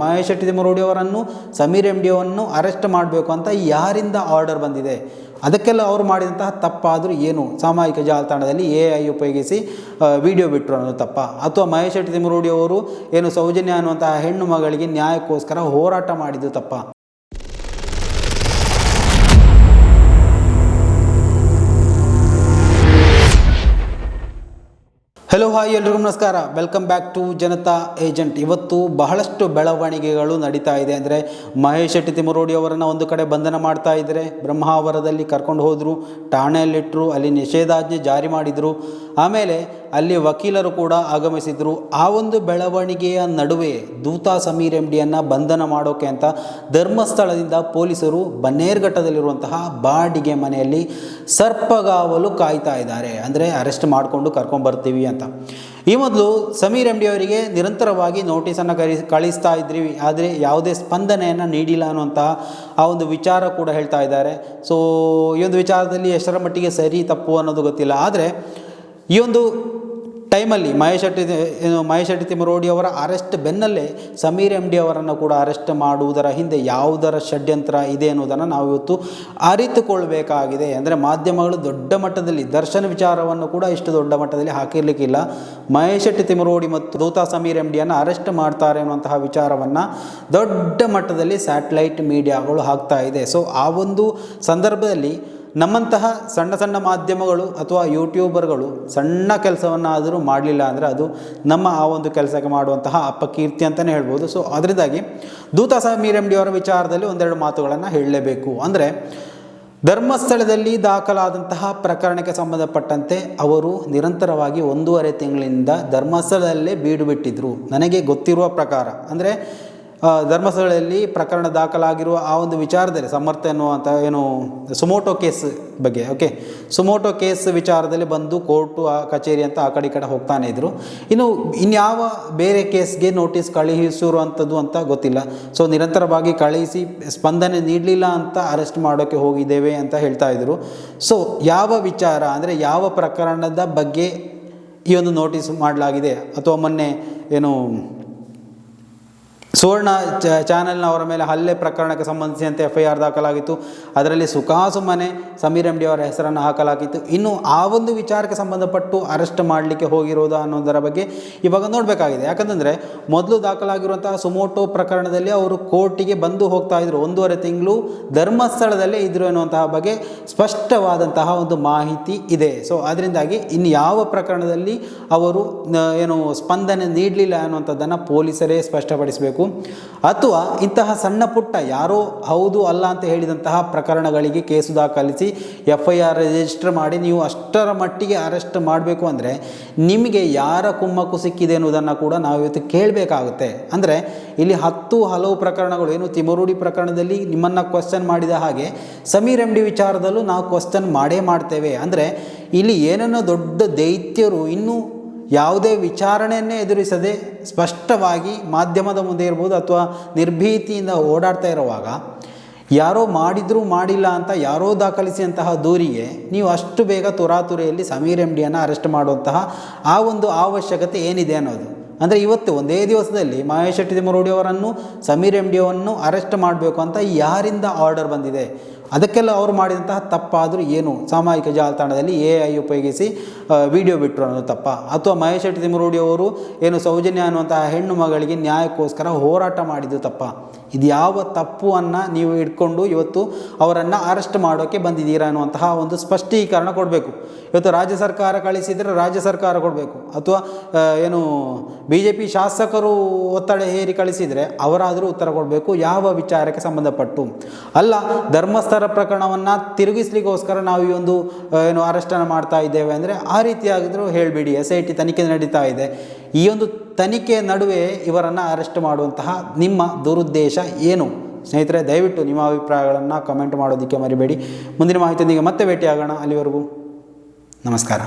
ಮಹೇಶ್ ಶೆಟ್ಟಿ ಅವರನ್ನು, Sameer M D ಅವನ್ನು arrest ಮಾಡಬೇಕು ಅಂತ ಯಾರಿಂದ ಆರ್ಡರ್ ಬಂದಿದೆ? ಅದಕ್ಕೆಲ್ಲ ಅವರು ಮಾಡಿದಂತಹ ತಪ್ಪಾದರೂ ಏನು? ಸಾಮಾಜಿಕ ಜಾಲತಾಣದಲ್ಲಿ ಎ ಐ ಉಪಯೋಗಿಸಿ ವಿಡಿಯೋ ಬಿಟ್ಟರು ಅನ್ನೋದು ತಪ್ಪ. ಅಥವಾ ಮಹೇಶ್ ಶೆಟ್ಟಿ ತಿಮ್ಮರೋಡಿ ಅವರು ಏನು ಸೌಜನ್ಯ ಅನ್ನುವಂತಹ ಹೆಣ್ಣು ಮಗಳಿಗೆ ನ್ಯಾಯಕ್ಕೋಸ್ಕರ ಹೋರಾಟ ಮಾಡಿದ್ದು ತಪ್ಪ? ಹಲೋ ಹಾಯ್ ಎಲ್ರಿಗೂ ನಮಸ್ಕಾರ. Welcome back to Janata agent ಇವತ್ತು ಬಹಳಷ್ಟು ಬೆಳವಣಿಗೆಗಳು ನಡೀತಾ ಇದೆ. ಅಂದರೆ ಮಹೇಶ್ ಶೆಟ್ಟಿ ತಿಮ್ಮರೋಡಿ ಅವರನ್ನು ಒಂದು ಕಡೆ ಬಂಧನ ಮಾಡ್ತಾ ಇದ್ದಾರೆ ಬ್ರಹ್ಮಾವರದಲ್ಲಿ ಕರ್ಕೊಂಡು ಹೋದರು ಠಾಣೆಯಲ್ಲಿಟ್ಟರು ಅಲ್ಲಿ ನಿಷೇಧಾಜ್ಞೆ ಜಾರಿ ಮಾಡಿದರು. ಆಮೇಲೆ ಅಲ್ಲಿ ವಕೀಲರು ಕೂಡ ಆಗಮಿಸಿದರು. ಆ ಒಂದು ಬೆಳವಣಿಗೆಯ ನಡುವೆ ದೂತಾ ಸಮೀರ್ ಎಂ ಡಿಯನ್ನು ಬಂಧನ ಮಾಡೋಕೆ ಅಂತ ಧರ್ಮಸ್ಥಳದಿಂದ ಪೊಲೀಸರು ಬನ್ನೇರ್ಘಟ್ಟದಲ್ಲಿರುವಂತಹ ಬಾಡಿಗೆ ಮನೆಯಲ್ಲಿ ಸರ್ಪಗಾವಲು ಕಾಯ್ತಾ ಇದ್ದಾರೆ. ಅಂದರೆ ಅರೆಸ್ಟ್ ಮಾಡಿಕೊಂಡು ಕರ್ಕೊಂಡು ಬರ್ತೀವಿ ಅಂತ. ಈ ಮೊದಲು ಸಮೀರ್ ಎಂ ಡಿ ಅವರಿಗೆ ನಿರಂತರವಾಗಿ ನೋಟಿಸನ್ನು ಕರಿ, ಕಳಿಸ್ತಾ ಇದ್ರಿ, ಆದರೆ ಯಾವುದೇ ಸ್ಪಂದನೆಯನ್ನು ನೀಡಿಲ್ಲ ಅನ್ನುವಂತಹ ಆ ಒಂದು ವಿಚಾರ ಕೂಡ ಹೇಳ್ತಾ ಇದ್ದಾರೆ. ಸೊ ಈ ಒಂದು ವಿಚಾರದಲ್ಲಿ ಎಷ್ಟರ ಮಟ್ಟಿಗೆ ಸರಿ, ತಪ್ಪು ಅನ್ನೋದು ಗೊತ್ತಿಲ್ಲ. ಆದರೆ, ಈ ಒಂದು ಟೈಮಲ್ಲಿ ಮಹೇಶ್ ಶೆಟ್ಟಿ ಏನು ಮಹೇಶ್ ಶೆಟ್ಟಿ ತಿಮ್ಮರೋಡಿ ಅವರ ಅರೆಸ್ಟ್ ಬೆನ್ನಲ್ಲೇ ಸಮೀರ್ ಎಂ ಡಿ ಅವರನ್ನು ಕೂಡ ಅರೆಸ್ಟ್ ಮಾಡುವುದರ ಹಿಂದೆ ಯಾವುದರ ಷಡ್ಯಂತ್ರ ಇದೆ ಅನ್ನೋದನ್ನು ನಾವು ಇವತ್ತು ಅರಿತುಕೊಳ್ಬೇಕಾಗಿದೆ. ಅಂದರೆ ಮಾಧ್ಯಮಗಳು ದೊಡ್ಡ ಮಟ್ಟದಲ್ಲಿ ದರ್ಶನ ವಿಚಾರವನ್ನು ಕೂಡ ಇಷ್ಟು ದೊಡ್ಡ ಮಟ್ಟದಲ್ಲಿ ಹಾಕಿರಲಿಕ್ಕಿಲ್ಲ. ಮಹೇಶ್ ಶೆಟ್ಟಿ ತಿಮ್ಮರೋಡಿ ಮತ್ತು ದೂತಾ ಸಮೀರ್ ಎಂ ಡಿಯನ್ನು ಅರೆಸ್ಟ್ ಮಾಡ್ತಾರೆ ಅನ್ನುವಂತಹ ವಿಚಾರವನ್ನು ದೊಡ್ಡ ಮಟ್ಟದಲ್ಲಿ ಸ್ಯಾಟಲೈಟ್ ಮೀಡಿಯಾಗಳು ಹಾಕ್ತಾ ಇದೆ. ಸೊ ಆ ಒಂದು ಸಂದರ್ಭದಲ್ಲಿ ನಮ್ಮಂತಹ ಸಣ್ಣ ಸಣ್ಣ ಮಾಧ್ಯಮಗಳು ಅಥವಾ ಯೂಟ್ಯೂಬರ್ಗಳು ಸಣ್ಣ ಕೆಲಸವನ್ನಾದರೂ ಮಾಡಲಿಲ್ಲ ಅಂದರೆ ಅದು ನಮ್ಮ ಆ ಒಂದು ಕೆಲಸಕ್ಕೆ ಮಾಡುವಂತಹ ಅಪ್ಪಕೀರ್ತಿ ಅಂತಲೇ ಹೇಳ್ಬೋದು. ಸೊ ಅದರಿಂದಾಗಿ ದೂತ ಸಮೀರ್ ಎಂ ಡಿ ಅವರ ವಿಚಾರದಲ್ಲಿ ಒಂದೆರಡು ಮಾತುಗಳನ್ನು ಹೇಳಲೇಬೇಕು. ಅಂದರೆ ಧರ್ಮಸ್ಥಳದಲ್ಲಿ ದಾಖಲಾದಂತಹ ಪ್ರಕರಣಕ್ಕೆ ಸಂಬಂಧಪಟ್ಟಂತೆ ಅವರು ನಿರಂತರವಾಗಿ ಒಂದೂವರೆ ತಿಂಗಳಿಂದ ಧರ್ಮಸ್ಥಳದಲ್ಲೇ ಬೀಡು ಬಿಟ್ಟಿದ್ದರು ನನಗೆ ಗೊತ್ತಿರುವ ಪ್ರಕಾರ. ಅಂದರೆ ಧರ್ಮಸ್ಥಳದಲ್ಲಿ ಪ್ರಕರಣ ದಾಖಲಾಗಿರುವ ಆ ಒಂದು ವಿಚಾರದಲ್ಲಿ ಸಮರ್ಥ ಎನ್ನುವಂಥ ಏನು, ಸುಮೋಟೋ ಕೇಸ್ ಬಗ್ಗೆ ಓಕೆ ಸುಮೋಟೋ ಕೇಸ್ ವಿಚಾರದಲ್ಲಿ ಬಂದು ಕೋರ್ಟು, ಆ ಕಚೇರಿ ಅಂತ ಆ ಕಡೆ ಕಡೆ ಹೋಗ್ತಾನೆ ಇದ್ದರು ಇನ್ನು ಇನ್ಯಾವ ಬೇರೆ ಕೇಸ್ಗೆ ನೋಟಿಸ್ ಕಳುಹಿಸಿರುವಂಥದ್ದು ಅಂತ ಗೊತ್ತಿಲ್ಲ. ಸೊ ನಿರಂತರವಾಗಿ ಕಳುಹಿಸಿ ಸ್ಪಂದನೆ ನೀಡಲಿಲ್ಲ ಅಂತ ಅರೆಸ್ಟ್ ಮಾಡೋಕ್ಕೆ ಹೋಗಿದ್ದೇವೆ ಅಂತ ಹೇಳ್ತಾ ಇದ್ದರು ಸೊ ಯಾವ ವಿಚಾರ ಅಂದರೆ ಯಾವ ಪ್ರಕರಣದ ಬಗ್ಗೆ ಈ ಒಂದು ನೋಟಿಸ್ ಮಾಡಲಾಗಿದೆ? ಅಥವಾ ಮೊನ್ನೆ ಏನು ಸುವರ್ಣ ಚ, ಚಾನೆಲ್ನವರ ಮೇಲೆ ಹಲ್ಲೆ ಪ್ರಕರಣಕ್ಕೆ ಸಂಬಂಧಿಸಿದಂತೆ ಎಫ್ ಐ ಆರ್ ದಾಖಲಾಗಿತ್ತು. ಅದರಲ್ಲಿ ಸುಖಾಸುಮನೆ ಸಮೀರ್ ಎಂ ಡಿ ಅವರ ಹೆಸರನ್ನು ಹಾಕಲಾಗಿತ್ತು. ಇನ್ನು ಆ ಒಂದು ವಿಚಾರಕ್ಕೆ ಸಂಬಂಧಪಟ್ಟು ಅರೆಸ್ಟ್ ಮಾಡಲಿಕ್ಕೆ ಹೋಗಿರೋದು ಅನ್ನೋದರ ಬಗ್ಗೆ ಇವಾಗ ನೋಡಬೇಕಾಗಿದೆ. ಯಾಕಂತಂದರೆ ಮೊದಲು ದಾಖಲಾಗಿರುವಂತಹ ಸುಮೋಟೋ ಪ್ರಕರಣದಲ್ಲಿ ಅವರು ಕೋರ್ಟಿಗೆ ಬಂದು ಹೋಗ್ತಾ ಇದ್ರು. ಒಂದೂವರೆ ತಿಂಗಳು ಧರ್ಮಸ್ಥಳದಲ್ಲೇ ಇದ್ರು ಎನ್ನುವಂತಹ ಬಗ್ಗೆ ಸ್ಪಷ್ಟವಾದಂತಹ ಒಂದು ಮಾಹಿತಿ ಇದೆ. ಸೊ ಅದರಿಂದಾಗಿ ಇನ್ನು ಯಾವ ಪ್ರಕರಣದಲ್ಲಿ ಅವರು ಏನು ಸ್ಪಂದನೆ ನೀಡಲಿಲ್ಲ ಅನ್ನುವಂಥದ್ದನ್ನು ಪೊಲೀಸರೇ ಸ್ಪಷ್ಟಪಡಿಸಬೇಕು. ಅಥವಾ ಇಂತಹ ಸಣ್ಣ ಪುಟ್ಟ ಯಾರೋ ಹೌದು ಅಲ್ಲ ಅಂತ ಹೇಳಿದಂತಹ ಪ್ರಕರಣಗಳಿಗೆ ಕೇಸು ದಾಖಲಿಸಿ ಎಫ್ ಐ ಆರ್ ರಿಜಿಸ್ಟರ್ ಮಾಡಿ ನೀವು ಅಷ್ಟರ ಮಟ್ಟಿಗೆ ಅರೆಸ್ಟ್ ಮಾಡಬೇಕು ಅಂದರೆ ನಿಮಗೆ ಯಾರ ಕುಮ್ಮಕ್ಕು ಸಿಕ್ಕಿದೆ ಅನ್ನೋದನ್ನು ಕೂಡ ನಾವು ಇವತ್ತು ಕೇಳಬೇಕಾಗುತ್ತೆ. ಅಂದರೆ ಇಲ್ಲಿ ಹತ್ತು ಹಲವು ಪ್ರಕರಣಗಳು, ಏನು ತಿಮರೂಡಿ ಪ್ರಕರಣದಲ್ಲಿ ನಿಮ್ಮನ್ನು ಕ್ವಶನ್ ಮಾಡಿದ ಹಾಗೆ ಸಮೀರ್ ಎಂ ಡಿ ವಿಚಾರದಲ್ಲೂ ನಾವು ಕ್ವಶನ್ ಮಾಡೇ ಮಾಡ್ತೇವೆ. ಅಂದರೆ ಇಲ್ಲಿ ಏನನ್ನೋ ದೊಡ್ಡ ದೈತ್ಯರು ಇನ್ನೂ ಯಾವುದೇ ವಿಚಾರಣೆಯನ್ನೇ ಎದುರಿಸದೆ ಸ್ಪಷ್ಟವಾಗಿ ಮಾಧ್ಯಮದ ಮುಂದೆ ಇರ್ಬೋದು ಅಥವಾ ನಿರ್ಭೀತಿಯಿಂದ ಓಡಾಡ್ತಾ ಇರುವಾಗ, ಯಾರೋ ಮಾಡಿದರೂ ಮಾಡಿಲ್ಲ ಅಂತ ಯಾರೋ ದಾಖಲಿಸಿದಂತಹ ದೂರಿಗೆ ನೀವು ಅಷ್ಟು ಬೇಗ ತುರಾತುರಿಯಲ್ಲಿ ಸಮೀರ್ ಎಂ ಡಿಯನ್ನು ಅರೆಸ್ಟ್ ಮಾಡುವಂತಹ ಆ ಒಂದು ಅವಶ್ಯಕತೆ ಏನಿದೆ ಅನ್ನೋದು. ಅಂದರೆ ಇವತ್ತು ಒಂದೇ ದಿವಸದಲ್ಲಿ ಮಹೇಶ್ ಶೆಟ್ಟಿ ತಿಮ್ಮರೋಡಿ ಅವರನ್ನು ಸಮೀರ್ ಎಂ ಡಿಯವನ್ನು ಅರೆಸ್ಟ್ ಮಾಡಬೇಕು ಅಂತ ಯಾರಿಂದ ಆರ್ಡರ್ ಬಂದಿದೆ? ಅದಕ್ಕೆಲ್ಲ ಅವರು ಮಾಡಿದಂತಹ ತಪ್ಪಾದರೂ ಏನು? ಸಾಮಾಜಿಕ ಜಾಲತಾಣದಲ್ಲಿ ಎ ಐ ಉಪಯೋಗಿಸಿ ವಿಡಿಯೋ ಬಿಟ್ಟರು ಅನ್ನೋದು ತಪ್ಪ. ಅಥವಾ ಮಹೇಶ್ ಶೆಟ್ಟಿ ತಿಮ್ಮರೂಡಿ ಅವರು ಏನು ಸೌಜನ್ಯ ಅನ್ನುವಂತಹ ಹೆಣ್ಣು ಮಗಳಿಗೆ ನ್ಯಾಯಕ್ಕೋಸ್ಕರ ಹೋರಾಟ ಮಾಡಿದ್ದು ತಪ್ಪ. ಇದು ಯಾವ ತಪ್ಪು ಅನ್ನು ನೀವು ಇಟ್ಕೊಂಡು ಇವತ್ತು ಅವರನ್ನು ಅರೆಸ್ಟ್ ಮಾಡೋಕ್ಕೆ ಬಂದಿದ್ದೀರಾ ಅನ್ನುವಂತಹ ಒಂದು ಸ್ಪಷ್ಟೀಕರಣ ಕೊಡಬೇಕು. ಇವತ್ತು ರಾಜ್ಯ ಸರ್ಕಾರ ಕಳಿಸಿದರೆ ರಾಜ್ಯ ಸರ್ಕಾರ ಕೊಡಬೇಕು. ಅಥವಾ ಏನು ಬಿ ಜೆ ಪಿ ಶಾಸಕರು ಒತ್ತಡ ಹೇರಿ ಕಳಿಸಿದರೆ ಅವರಾದರೂ ಉತ್ತರ ಕೊಡಬೇಕು. ಯಾವ ವಿಚಾರಕ್ಕೆ ಸಂಬಂಧಪಟ್ಟು? ಅಲ್ಲ, ಧರ್ಮಸ್ಥಳ ಪ್ರಕರಣವನ್ನು ತಿರುಗಿಸ್ಲಿಕ್ಕೋಸ್ಕರ ನಾವು ಈ ಒಂದು ಏನು ಅರೆಸ್ಟನ್ನು ಮಾಡ್ತಾ ಇದ್ದೇವೆ ಅಂದರೆ ಆ ರೀತಿಯಾಗಿದ್ದರೂ ಹೇಳಬೇಡಿ. ಎಸ್ ಐ ಟಿ ತನಿಖೆ ನಡೀತಾ ಇದೆ. ಈ ಒಂದು ತನಿಖೆ ನಡುವೆ ಇವರನ್ನು ಅರೆಸ್ಟ್ ಮಾಡುವಂತಹ ನಿಮ್ಮ ದುರುದ್ದೇಶ ಏನು? ಸ್ನೇಹಿತರೆ, ದಯವಿಟ್ಟು ನಿಮ್ಮ ಅಭಿಪ್ರಾಯಗಳನ್ನು ಕಮೆಂಟ್ ಮಾಡೋದಕ್ಕೆ ಮರಿಬೇಡಿ. ಮುಂದಿನ ಮಾಹಿತಿಯೊಂದಿಗೆ ಮತ್ತೆ ಭೇಟಿಯಾಗೋಣ. ಅಲ್ಲಿವರೆಗೂ ನಮಸ್ಕಾರ.